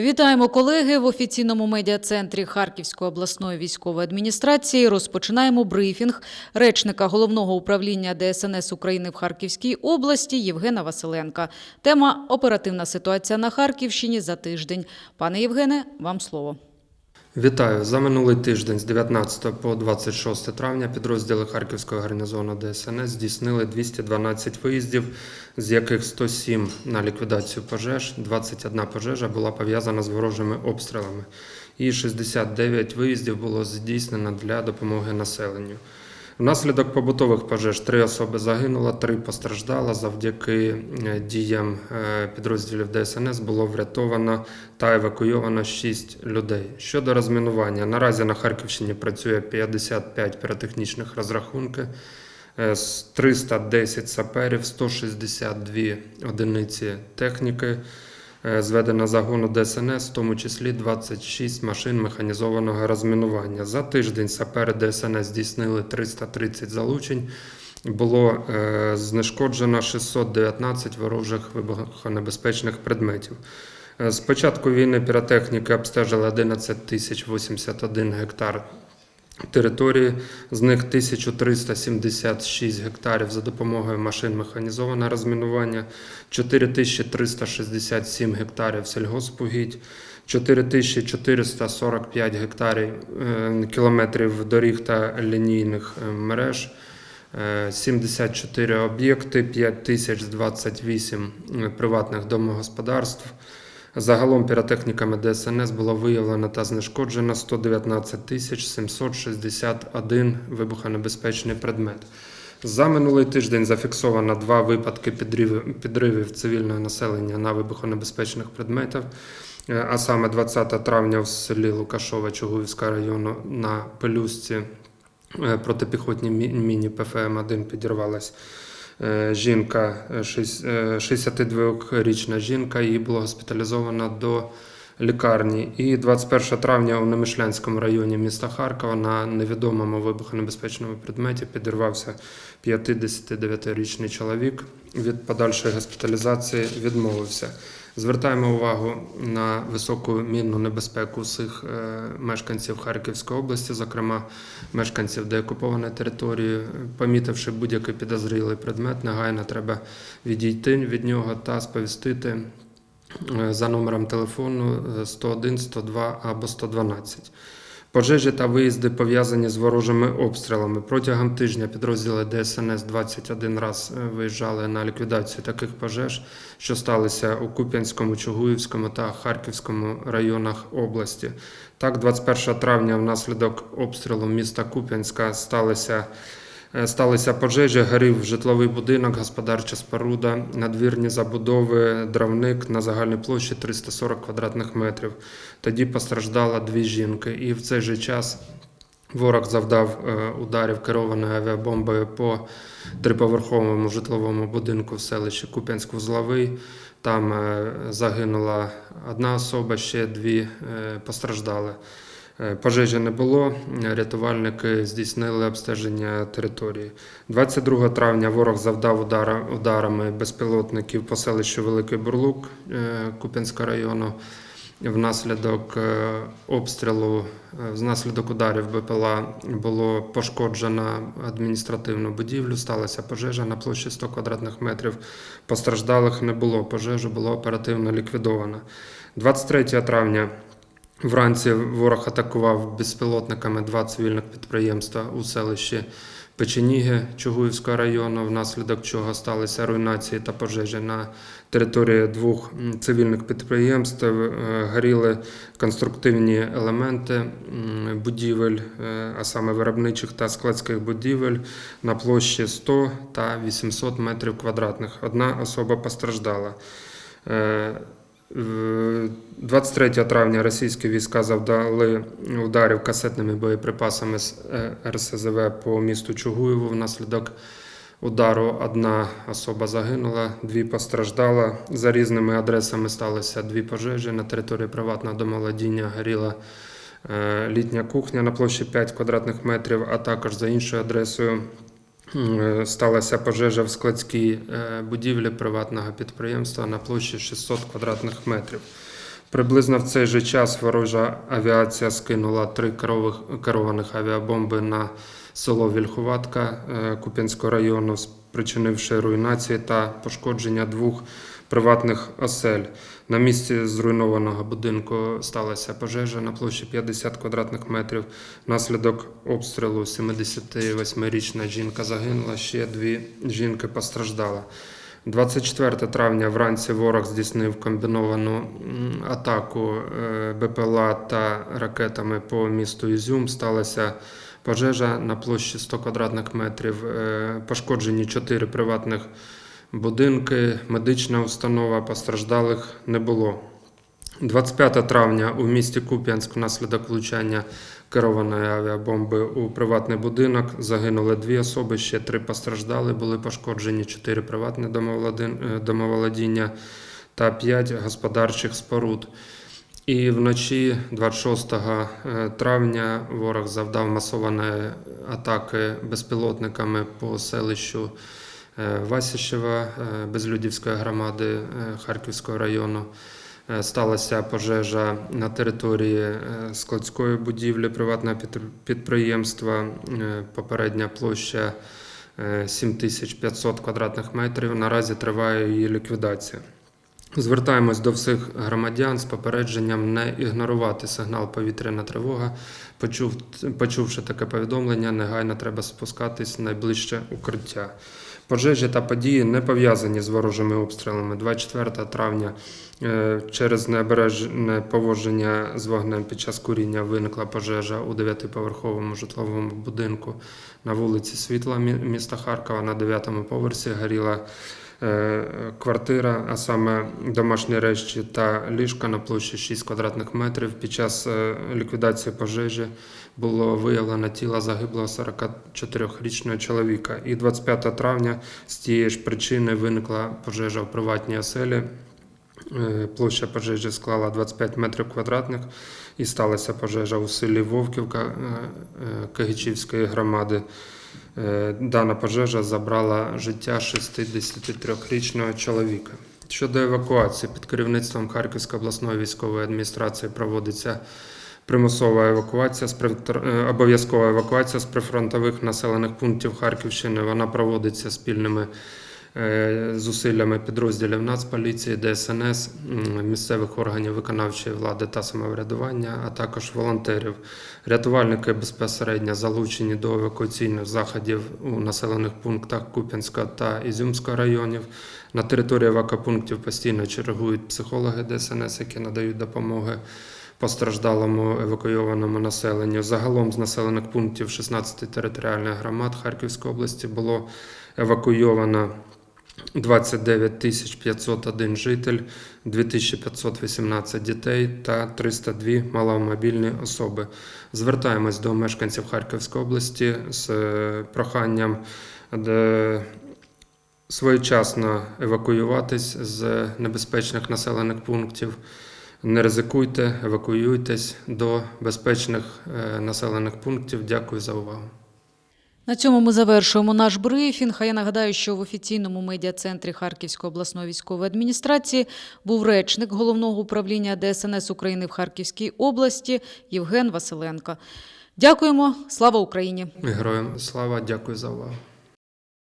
Вітаємо колеги в офіційному медіа-центрі Харківської обласної військової адміністрації. Розпочинаємо брифінг речника головного управління ДСНС України в Харківській області Євгена Василенка. Тема оперативна ситуація на Харківщині за тиждень. Пане Євгене, вам слово. Вітаю! За минулий тиждень з 19 по 26 травня підрозділи Харківського гарнізону ДСНС здійснили 212 виїздів, з яких 107 на ліквідацію пожеж, 21 пожежа була пов'язана з ворожими обстрілами, і 69 виїздів було здійснено для допомоги населенню. Внаслідок побутових пожеж три особи загинуло, три постраждало. Завдяки е, діям е, підрозділів ДСНС було врятовано та евакуйовано 6 людей. Щодо розмінування, наразі на Харківщині працює 55 піротехнічних розрахунків, е, з 310 саперів, 162 одиниці техніки. Е, Зведено загону ДСНС, в тому числі 26 машин механізованого розмінування. За тиждень сапери ДСНС здійснили 330 залучень. Було е, знешкоджено 619 ворожих вибухонебезпечних предметів. Е, З початку війни піротехніки обстежили 11 тисяч 81 гектар території, з них 1376 гектарів за допомогою машин механізованого розмінування, 4367 гектарів сільгоспугідь, 4445 гектарів е, кілометрів доріг та лінійних е, мереж. е, 74 об'єкти, 5028 приватних домогосподарств. Загалом піротехніками ДСНС було виявлено та знешкоджено 119 тисяч 761 вибухонебезпечний предмет. За минулий тиждень зафіксовано два випадки підривів, цивільного населення на вибухонебезпечних предметів. Е, А саме 20 травня в селі Лукашова Чугуївського району на Пелюсці е, протипіхотні міні ПФМ-1 підірвалась е, жінка, е, е, 62-річна жінка, її була госпіталізована до лікарні. І 21 травня у Немишлянському районі міста Харкова на невідомому вибухонебезпечному предметі підірвався 59-річний чоловік. Від подальшої госпіталізації відмовився. Звертаємо увагу на високу мінну небезпеку всіх е, мешканців Харківської області, зокрема мешканців деокупованої території. Помітивши будь-який підозрілий предмет, негайно треба відійти від нього та сповістити е, за номером телефону е, 101, 102 або 112. Пожежі та виїзди пов'язані з ворожими обстрілами. Протягом тижня підрозділи ДСНС 21 раз е, виїжджали на ліквідацію таких пожеж, що сталися у Куп'янському, Чугуївському та Харківському районах області. Так, 21 травня внаслідок обстрілу міста Куп'янська сталися. Е, Сталися пожежі, горів житловий будинок, господарча споруда, надвірні забудови, дровник на загальній площі 340 квадратних метрів. Тоді постраждало дві жінки, і в цей же час ворог завдав е, ударів керованою авіабомбою по триповерховому житловому будинку в селищі Куп'янськ-Вузловий. Там е, загинула одна особа, ще дві постраждали. Е, Пожежі не було. Рятувальники здійснили обстеження території. 22 травня ворог завдав удара, ударами безпілотників по селищу Великий Бурлук е, Куп'янського району. Внаслідок е, обстрілу, е, внаслідок ударів БПЛА було пошкоджено адміністративну будівлю. Сталася пожежа на площі 100 квадратних метрів. Постраждалих не було. Пожежу було оперативно ліквідовано. 23 травня Вранці ворог атакував безпілотниками два цивільних підприємства у селищі Печеніги Чугуївського району, внаслідок чого сталися руйнації та пожежі на території двох цивільних підприємств. Е, Горіли конструктивні елементи будівель, е, а саме виробничих та складських будівель на площі 100 та 800 метрів квадратних. Одна особа постраждала. Е, Е, 23 травня російські війська завдали ударів касетними боєприпасами з е, РСЗВ по місту Чугуєву. Внаслідок удару одна особа загинула, дві постраждала. За різними адресами сталися дві пожежі. На території приватного домоволодіння горіла е, літня кухня на площі 5 квадратних метрів, а також за іншою адресою Сталася пожежа в складській е, будівлі приватного підприємства на площі 600 квадратних метрів. Приблизно в цей же час ворожа авіація скинула три керованих авіабомби на село Вільхуватка е, Куп'янського району, спричинивши руйнації та пошкодження двох приватних осель. На місці зруйнованого будинку сталася пожежа на площі 50 квадратних метрів. Внаслідок обстрілу 78-річна жінка загинула, ще дві жінки постраждали. 24 травня вранці ворог здійснив комбіновану атаку е, БПЛА та ракетами по місту Ізюм. Сталася пожежа на площі 100 квадратних метрів. Е, Пошкоджені 4 приватних будинки, медична установа, постраждалих не було. 25 травня у місті Куп'янськ внаслідок влучання керованої авіабомби у приватний будинок загинули дві особи, ще три постраждали, були пошкоджені чотири приватні е, домоволодіння та п'ять господарчих споруд. І вночі 26 е, травня ворог завдав масованої атаки безпілотниками по селищу е, Васіщева е, Безлюдівської громади е, Харківського району. Сталася пожежа на території складської будівлі приватного підприємства. Попередня площа е, 7500 квадратних метрів. Наразі триває її ліквідація. Звертаємось до всіх громадян з попередженням не ігнорувати сигнал повітряна тривога. Почув, почувши таке повідомлення, негайно треба спускатись в найближче укриття. Пожежі та події не пов'язані з ворожими обстрілами. 24 травня е, через необережне поводження з вогнем під час куріння виникла пожежа у 9-поверховому житловому будинку на вулиці Світла міста Харкова на 9-му поверсі горіла квартира, а саме домашні речі та ліжка на площі 6 квадратних метрів. Під час е, ліквідації пожежі було виявлено тіло загиблого 44-річного чоловіка. І 25 травня з тієї ж причини виникла пожежа в приватній оселі. Е, Площа пожежі склала 25 метрів квадратних і сталася пожежа у селі Вовківка е, е, Кагичівської громади. Е, Дана пожежа забрала життя 63-річного чоловіка. Щодо евакуації, під керівництвом Харківської обласної військової адміністрації проводиться примусова евакуація з е, обов'язкова евакуація з прифронтових населених пунктів Харківщини. Вона проводиться спільними зусиллями підрозділів Нацполіції, ДСНС, місцевих органів виконавчої влади та самоврядування, а також волонтерів. Рятувальники безпосередньо залучені до евакуаційних заходів у населених пунктах Куп'янська та Ізюмського районів. На території евакопунктів постійно чергують психологи ДСНС, які надають допомоги постраждалому евакуйованому населенню. Загалом з населених пунктів 16 територіальних громад Харківської області було евакуйовано 29 тисяч 501 житель, 2518 дітей та 302 маломобільні особи. Звертаємось до мешканців Харківської області з е, проханням своєчасно евакуюватись з небезпечних населених пунктів. Не ризикуйте, евакуюйтесь до безпечних е, населених пунктів. Дякую за увагу. На цьому ми завершуємо наш брифінг. А я нагадаю, що в офіційному медіа-центрі Харківської обласної військової адміністрації був речник головного управління ДСНС України в Харківській області Євген Василенко. Дякуємо. Слава Україні! Героям слава, дякую за увагу.